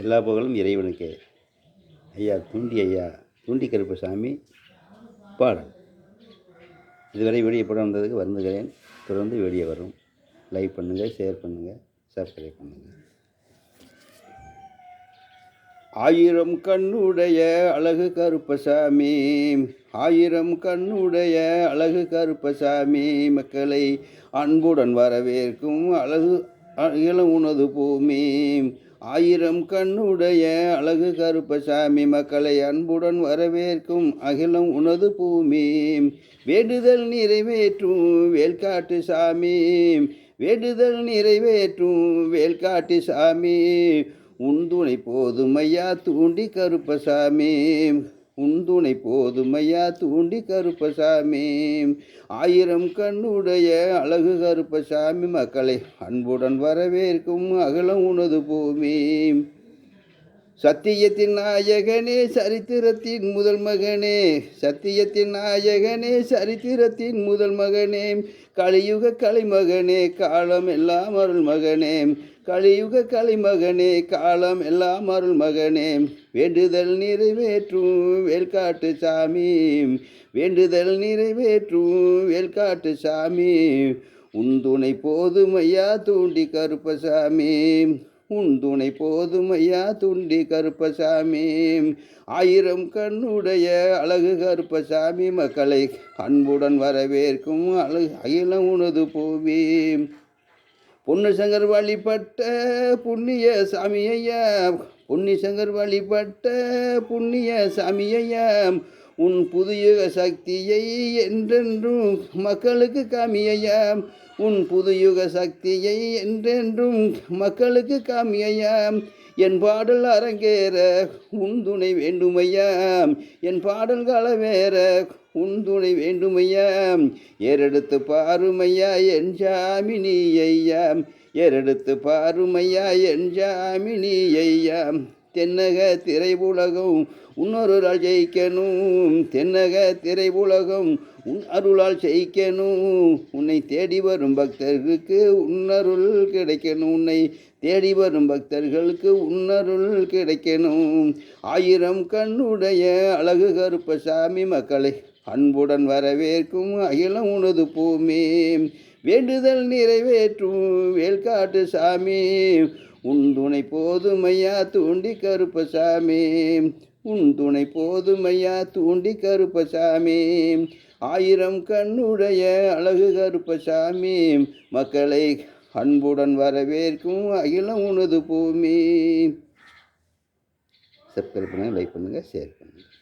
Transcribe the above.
எல்லா புகழும் இறைவனுக்கே. ஐயா தூண்டி ஐயா தூண்டி கருப்பசாமி பாடல். இதுவரை வெளியே படம் வந்ததுக்கு வருந்துகிறேன். தொடர்ந்து வெளியே வரும். லைக் பண்ணுங்கள் ஷேர் பண்ணுங்கள் சப்ஸ்கிரைப் பண்ணுங்கள் ஆயிரம் கண்ணுடைய அழகு கருப்பசாமி ஆயிரம் கண்ணுடைய அழகு கருப்பசாமி மக்களை அன்புடன் வரவேற்கும் அழகு இளம் உனது பூமி. ஆயிரம் கண்ணுடைய அழகு கருப்பசாமி மக்களை அன்புடன் வரவேற்கும் அகிலம் உனது பூமி. வேண்டுதல் நிறைவேற்றும் வேல்காட்டு சாமி. வேண்டுதல் நிறைவேற்றும் வேல்காட்டு சாமி. உன் துணை போதுமையா தூண்டி கருப்பசாமி. உந்துணை போதுமையா தூண்டி கருப்பசாமி. ஆயிரம் கண்ணுடைய அழகு கருப்பசாமி. மக்களை அன்புடன் வரவேற்கும் அகலம் உனது பூமி. சத்தியத்தின் நாயகனே சரித்திரத்தின் முதல் மகனே. சத்தியத்தின் நாயகனே சரித்திரத்தின் முதல் மகனே. கலியுக கலைமகனே காலம் எல்லாம் அருள் மகனே. கலியுக கலைமகனே காலம் எல்லாம் அருள் மகனே. வேண்டுதல் நிறைவேற்றும் வேல்காட்டு சாமி. வேண்டுதல் நிறைவேற்றும் வேல்காட்டு சாமி. உன் துணை போதுமையா தூண்டி கருப்பசாமி. உன் துணை போதுமையா துண்டி கருப்பசாமி. ஆயிரம் கண்ணுடைய அழகு கருப்பசாமி மக்களை அன்புடன் வரவேற்கும் அழகு அகிலம் உனது பூமி. பொன்னு சங்கர் வழிபட்ட புண்ணிய சாமியையா பொன்னி சங்கர் வழிபட்ட புண்ணிய சாமியையா உன் புதிய சக்தியை என்றென்றும் மக்களுக்கு காமியையா? உன் புதுயுக சக்தியை என்றென்றும் மக்களுக்கு காமியையா? என் பாடல் அரங்கேற உன் துணை வேண்டுமையா? என் பாடல் வேற உன் துணை வேண்டுமையா? ஏறெடுத்து பாருமையா என் ஜாமினி ஐயா ஏறெடுத்து பாருமையா என் ஜாமினி ஐயா தென்னக திரையுலகம் உன்னொருளால் ஜெயிக்கணும். தென்னக திரையுலகம் உன் அருளால் ஜெயிக்கணும். உன்னை தேடி வரும் பக்தர்களுக்கு உன்னருள் கிடைக்கணும். உன்னை தேடி வரும் பக்தர்களுக்கு உன்னருள் கிடைக்கணும். ஆயிரம் கண்ணுடைய அழகு கருப்பசாமி மக்களை அன்புடன் வரவேற்கும் அகிலம் உனது பூமி. வேண்டுதல் நிறைவேற்றும். வேல்காட்டு சாமி உன் துணை போதுமையா தூண்டி கருப்பசாமி உன் துணை போதுமையா தூண்டி கருப்பசாமி ஆயிரம் கண்ணுடைய அழகு கருப்பசாமி மக்களை அன்புடன் வரவேற்கும் அகிலம் உனது பூமி. சப்ஸ்கிரைப் பண்ணுங்கள் லைக் பண்ணுங்கள் ஷேர் பண்ணுங்கள்